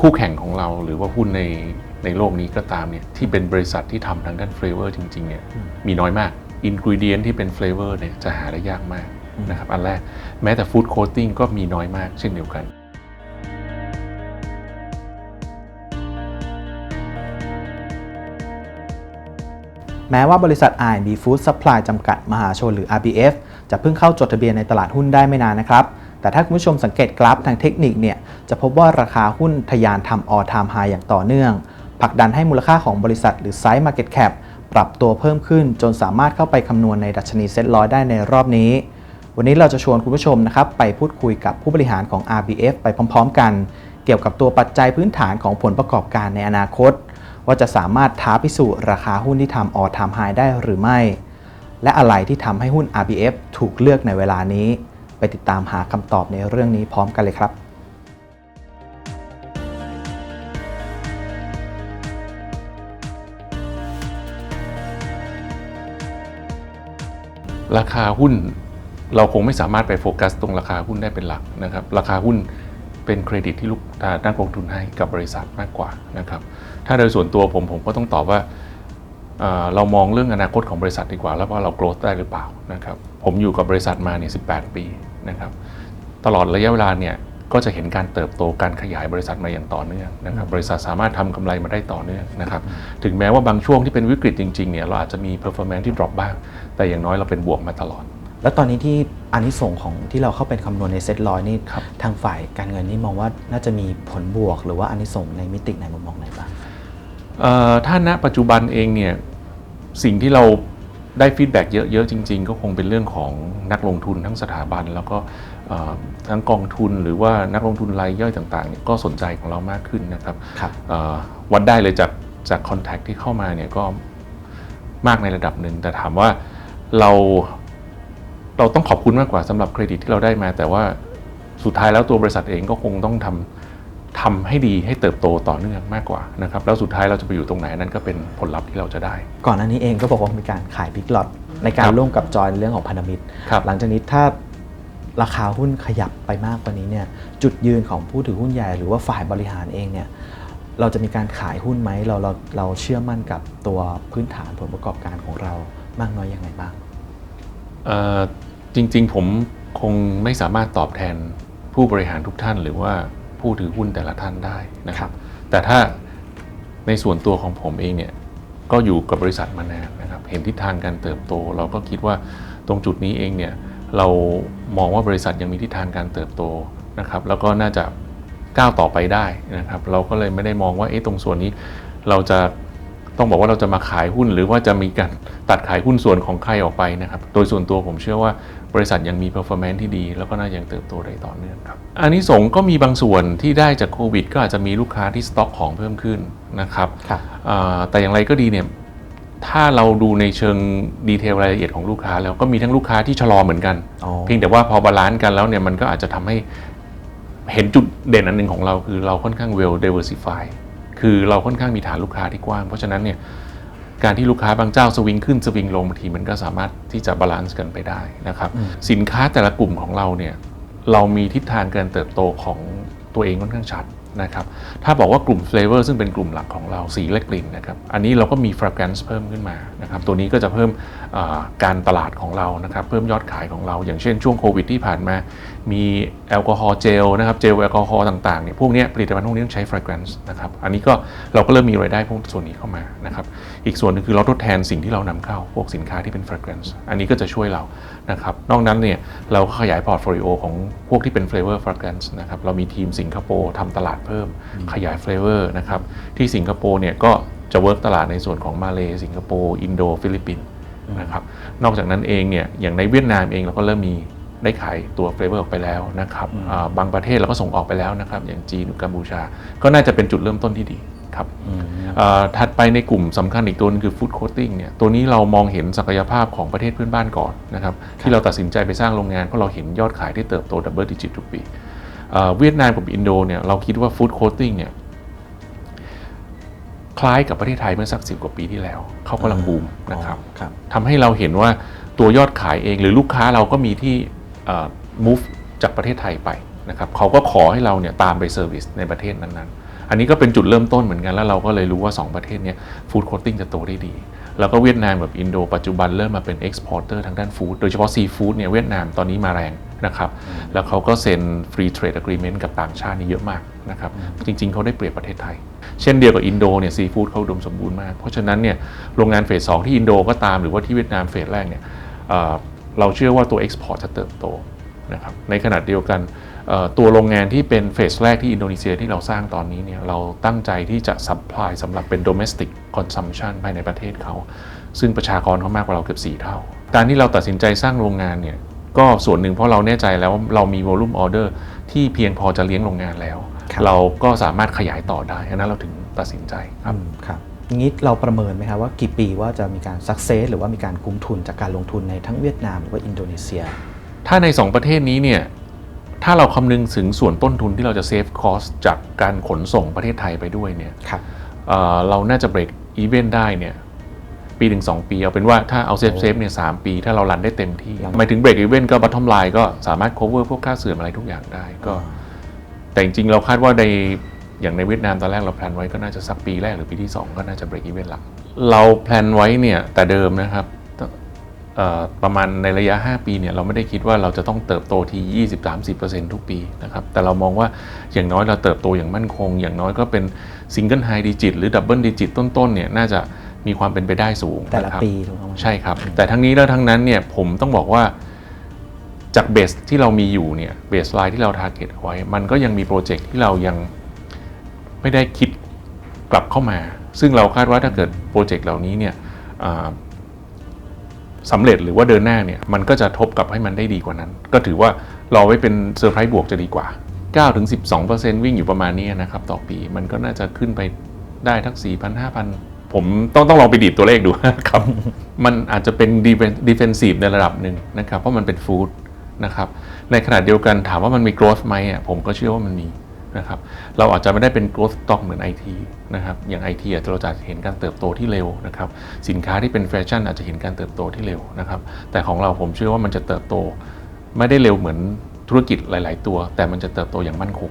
คู่แข่งของเราหรือว่าหุ้นในในโลกนี้ก็ตามเนี่ยที่เป็นบริษัทที่ทำทางด้านเฟลเวอร์จริงๆเนี่ยมีน้อยมากอินกิเดียนที่เป็นเฟลเวอร์เนี่ยจะหาได้ยากมากนะครับอันแรกแม้แต่ฟู้ดโคตติ้งก็มีน้อยมากเช่นเดียวกันแม้ว่าบริษัท R&B Food Supply จำกัดมหาชนหรือ RBF จะเพิ่งเข้าจดทะเบียนในตลาดหุ้นได้ไม่นานนะครับ แต่ถ้าคุณผู้ชมสังเกตกราฟทางเทคนิคเนี่ยจะพบว่าราคาหุ้นทะยานทำ all time high อย่างต่อเนื่องผลักดันให้มูลค่าของบริษัทหรือ size market cap ปรับตัวเพิ่มขึ้นจนสามารถเข้าไปคำนวณในดัชนีเซ็ตร้อยได้ในรอบนี้ วันนี้เราจะชวนคุณผู้ชมนะครับไปพูดคุยกับผู้บริหารของ RBF ไปพร้อม ๆ กัน เกี่ยวกับตัวปัจจัยพื้นฐานของผลประกอบการในอนาคต ว่าจะสามารถท้าพิสูจน์ราคาหุ้นที่ทำ all time high ได้หรือไม่ และอะไรที่ทำให้หุ้น RBF ถูกเลือกในเวลานี้ ติดตามหาคำตอบในเรื่องนี้พร้อมกันเลยครับราคาหุ้นเราคงไม่สามารถไปโฟกัสตรงราคาหุ้นได้เป็นหลักนะครับ ราคาหุ้นเป็นเครดิตที่ลูกนักลงทุนให้กับบริษัทมากกว่านะครับ ถ้าโดยส่วนตัวผมผมก็ต้องตอบว่าเอ่อเรามองเรื่องอนาคตของบริษัทดีกว่า แล้วว่าเราโกรธได้หรือเปล่านะครับ ผมอยู่กับบริษัทมาเนี่ย18ปี นะครับตลอดระยะเวลาเนี่ยก็จะเห็นการเติบโตการขยายบริษัทมาอย่างต่อเนื่องนะครับบริษัทสามารถทำกำไรมาได้ต่อเนื่องนะครับถึงแม้ว่าบางช่วงที่เป็นวิกฤตจริงๆเนี่ยเราอาจจะมี performance ที่ drop บ้าง แต่อย่างน้อยเราเป็นบวกมาตลอด แล้วตอนนี้ที่อานิสงส์ของที่เราเข้าไปคำนวณในเซ็ตร้อยนี่ครับทางฝ่ายการเงินนี่มองว่าน่าจะมีผลบวก หรือว่าอานิสงส์ในมิติไหนมุมมองไหนบ้างเอ่อถ้าณปัจจุบันเองเนี่ยสิ่งที่เรา ได้ฟีดแบ็กเยอะๆจริง ๆ ก็คงเป็นเรื่องของนักลงทุนทั้งสถาบัน แล้วก็เอ่อทั้งกองทุนหรือว่านักลงทุนรายย่อยต่างๆเนี่ยก็สนใจของเรามากขึ้นนะครับครับเอ่อวัดได้เลยจากจากคอนแทคที่เข้ามาเนี่ยก็มากในระดับหนึ่งแต่ถามว่าเราเราต้องขอบคุณมากกว่าสำหรับเครดิตที่เราได้มา แต่ว่าสุดท้ายแล้วตัวบริษัทเองก็คงต้องทำ ทำให้ดีให้เติบโตต่อเนื่องมากกว่านะครับแล้วสุดท้ายเราจะไปอยู่ตรงไหนนั่นก็เป็นผลลัพธ์ที่เราจะได้ ก่อนหน้านี้เองก็บอกว่ามีการขายบิ๊กล็อตในการครับร่วมกับจอยในเรื่องของพันธมิตรครับหลังจากนี้ถ้าราคาหุ้นขยับไปมากกว่านี้เนี่ยจุดยืนของผู้ถือหุ้นใหญ่หรือว่าฝ่ายบริหารเองเนี่ยเราจะมีการขายหุ้นไหมเราเราเราเชื่อมั่นกับตัวพื้นฐานผลประกอบการของเรามากน้อยยังไงบ้างเอ่อจริงๆผมคงไม่สามารถตอบแทนผู้บริหารทุกท่านหรือว่า ผู้ถือหุ้นแต่ละท่านได้นะคครัรับบแต่ถ้าในส่วนตัวของผมเองเนี่ยก็อยู่กับบริษัทมานานนะครับ เห็นทิศทางการเติบโต เราก็คิดว่าตรงจุดนี้เองเนี่ยเรามองว่าบริษัทยังมีทิศทางการเติบโตนะครับ แล้วก็น่าจะก้าวต่อไปได้นะครับ เราก็เลยไม่ได้มองว่าเอ๊ะตรงส่วนนี้เราจะ ต้องบอกว่าเราจะมาขายหุ้นหรือว่าจะมีการตัดขายหุ้นส่วนของใครออกไปนะครับ โดยส่วนตัวผมเชื่อว่าบริษัทยังมี performance ที่ดี แล้วก็น่ายังเติบโตได้ต่อเนื่องครับ อันนี้สงส์ก็มีบางส่วนที่ได้จากโควิด ก็อาจจะมีลูกค้าที่สต็อกของเพิ่มขึ้นนะครับครับอ่าแต่อย่างไรก็ดีเนี่ยถ้าเราดูในเชิงดีเทลรายละเอียดของลูกค้า แล้วก็มีทั้งลูกค้าที่ชะลอเหมือนกันอ๋อเพียงแต่ว่าพอบาลานซ์กันแล้วเนี่ยมันก็อาจจะทำให้เห็นจุดเด่นอันหนึ่งของเราคือเราค่อนข้าง well diversify คือเราค่อนข้างมีฐานลูกค้าที่กว้าง เพราะฉะนั้นเนี่ยการที่ลูกค้าบางเจ้าสวิงขึ้นสวิงลงบางทีมันก็สามารถที่จะบาลานซ์กันไปได้นะครับสินค้าแต่ละกลุ่มของเราเนี่ยเรามีทิศทางการเติบโตของตัวเองค่อนข้างชัด นะครับถ้าบอกว่ากลุ่ม flavor ซึ่งเป็นกลุ่มหลักของเราสีและกลิ่นนะครับอันนี้เราก็มี fragrance เพิ่มขึ้นมานะครับตัวนี้ก็จะเพิ่มการตลาดของเรานะครับเพิ่มยอดขายของเรา อย่างเช่นช่วงโควิดที่ผ่านมา มีแอลกอฮอล์เจลนะครับเจลแอลกอฮอล์ต่างๆเนี่ยพวกนี้ผลิตภัณฑ์พวกนี้ต้องใช้ fragrance นะครับอันนี้ก็เราก็เริ่มมีรายได้พวกส่วนนี้เข้ามานะครับอีกส่วนหนึงคือเราทดแทนสิ่งที่เรานำเข้าพวกสินค้าที่เป็น fragrance อันนี้ก็จะช่วยเรานะครับนอกนั้นเนี่ยเราก็ขยายพอร์ตโฟลิโอของพวกที่เป็น flavor fragrance นะครับเรามีทีมสิงคโปร์ทำตลาดเพิ่มขยาย flavor นะครับที่สิงคโปร์เนี่ยก็จะเวิร์กตลาดในส่วนของมาเลสิงคโปร์อินโดฟิลิปปินส์นะครับนอกจากนั้นเองเนี่ยอย่างในเวียดนามเองเราก็เริ่มมีได้ขายตัวเฟลเวอร์ออกไปแล้วนะครับอ่าบางประเทศเราก็ส่งออกไปแล้วนะครับ อย่างจีนหรือกัมพูชา ก็น่าจะเป็นจุดเริ่มต้นที่ดีครับอ่าถัดไปในกลุ่มสำคัญอีกตัวนึงคือฟู้ดโค t ติ้งเนี่ยตัวนี้เรามองเห็นศักยภาพของประเทศเพื่อนบ้านก่อนนะครับที่เราตัดสินใจไปสร้างโรงงานเพราะเราเห็นยอดขายที่เติบโตดับเบิลดิจิตทุกปีอ่า เวียดนามกับอินโดเนี่ยเราคิดว่าฟู้ดโค t ติ้งเนี่ยคล้ายกับประเทศไทยเมื่อสักสิบกว่าปีที่แล้ว เขากำลังบูมนะครับครับทำให้เราเห็นว่าตัวยอดขายเองหรือลูกค้าเราก็มีที่เอ่อ move จากประเทศไทยไปนะครับเขาก็ขอให้เราเนี่ยตามไปเซอร์วิสในประเทศนั้นๆ อันนี้ก็เป็นจุดเริ่มต้นเหมือนกันแล้วเราก็เลยรู้ว่า 2 ประเทศเนี้ฟู้ดโค t ติ้งจะโตได้ดี แล้วก็เวียดนามกับอินโด ปัจจุบันเริ่มมาเป็นเอ็กซ์พอร์เตอร์ทางด้านฟู้ดโดยเฉพาะซีฟู้ดเนี่ยเวียดนามตอนนี้มาแรง นะครับ แล้วเขาก็เซ็นฟรีเทรดอะกรีเมนต์กับต่างชาตินี่เยอะมากนะครับ จริง ๆเขาได้เปรียบประเทศไทย เช่นเดียวกับอินโดเนี่ยซีฟู้ดเขาอุดมสมบูรณ์มาก เพราะฉะนั้นเนี่ยโรงงานเฟสสองที่อินโดก็ตามหรือว่าที่เวียดนามเฟสแรกเนี่ยเอ่อเราเชื่อว่าตัวเอ็กซ์พอร์ตจะเติบโตนะครับในขณะเดียวกันเอ่อตัวโรงงานที่เป็นเฟสแรกที่อินโดนีเซียที่เราสร้างตอนนี้เนี่ยเราตั้งใจที่จะซัพพลายสำหรับเป็น domestic consumption ภายในประเทศเขา ซึ่งประชากรเขามากกว่าเราเกือบ 4 เท่า การที่เราตัดสินใจสร้างโรงงานเนี่ย ก็ส่วนหนึ่งเพราะเราแน่ใจแล้วว่าเรามี volume order ที่เพียงพอจะเลี้ยงโรงงานแล้ว ครับ เราก็สามารถขยายต่อได้อันนั้นเราถึงตัดสินใจครับ อืมครับงี้เราประเมินไหมครับว่ากี่ปีว่าจะมีการสักเซสหรือว่ามีการคุ้มทุนจากการลงทุนในทั้งเวียดนามหรือว่าอินโดนีเซีย ถ้าใน 2 ประเทศนี้เนี่ย ถ้าเราคำนึงถึงส่วนต้นทุนที่เราจะเซฟคอสจากการขนส่งประเทศไทยไปด้วยเนี่ยครับ เอ่อเราน่าจะเบรกอีเวนต์ได้เนี่ย ปีถึงสองปี เอาเป็นว่าถ้าเอาเซฟโอ้เซฟเนี่ยสามปี ถ้าเรารันได้เต็มที่ครับหมายถึงเบรกอีเวนต์ก็บัตทอมไลน์ก็สามารถ cover พวกค่าเสื่อมอะไรทุกอย่างได้ก็ แต่จริงๆเราคาดว่าในอย่างในเวียดนามตอนแรกเราแพลนไว้ก็น่าจะสักปีแรกหรือปีที่ 2 ก็น่าจะเบรกอีเวนต์หลัก เราแพลนไว้เนี่ยแต่เดิมนะครับเอ่อประมาณในระยะ 5 ปีเนี่ยเราไม่ได้คิดว่าเราจะต้องเติบโตที่ 20-30%ทุกปีนะครับแต่เรามองว่าอย่างน้อยเราเติบโตอย่างมั่นคง อย่างน้อยก็เป็นซิงเกิลไฮดิจิตหรือดับเบิลดิจิตต้นๆเนี่ยน่าจะ มีความเป็นไปได้สูงแต่ละนครับปีถูกไหมใช่ครับ แต่ทั้งนี้แล้วทั้งนั้นเนี่ยผมต้องบอกว่าจากเบสที่เรามีอยู่เนี่ยเบสไลน์ที่เราทาร์เก็ตไว้ มันก็ยังมีโปรเจกต์ที่เรายังไม่ได้คิดกลับเข้ามา ซึ่งเราคาดว่าถ้าเกิดโปรเจกต์เหล่านี้เนี่ยอ่าสำเร็จหรือว่าเดินหน้าเนี่ยมันก็จะทบกลับให้มันได้ดีกว่านั้น ก็ถือว่าเราไว้เป็นเซอร์ไพรส์บวกจะดีกว่า 9-12%วิ่งอยู่ประมาณนี้นะครับต่อปีมันก็น่าจะขึ้นไปได้ทั้ง4,000 5,000 ผมต้องต้องลองไปดีดตัวเลขดูครับ มันอาจจะเป็นดิเฟนซีฟในระดับหนึ่งนะครับ เพราะมันเป็นฟู้ดนะครับ ในขณะเดียวกันถามว่ามันมี growth ไหมอะผมก็เชื่อว่ามันมีนะครับ เราอาจจะไม่ได้เป็น growth stock เหมือน IT นะครับ อย่าง IT อาจจะเราจะเห็นการเติบโตที่เร็วนะครับ สินค้าที่เป็นแฟชั่นอาจจะเห็นการเติบโตที่เร็วนะครับ แต่ของเราผมเชื่อว่ามันจะเติบโต ไม่ได้เร็วเหมือนธุรกิจหลาย ๆ ตัว แต่มันจะเติบโตอย่างมั่นคง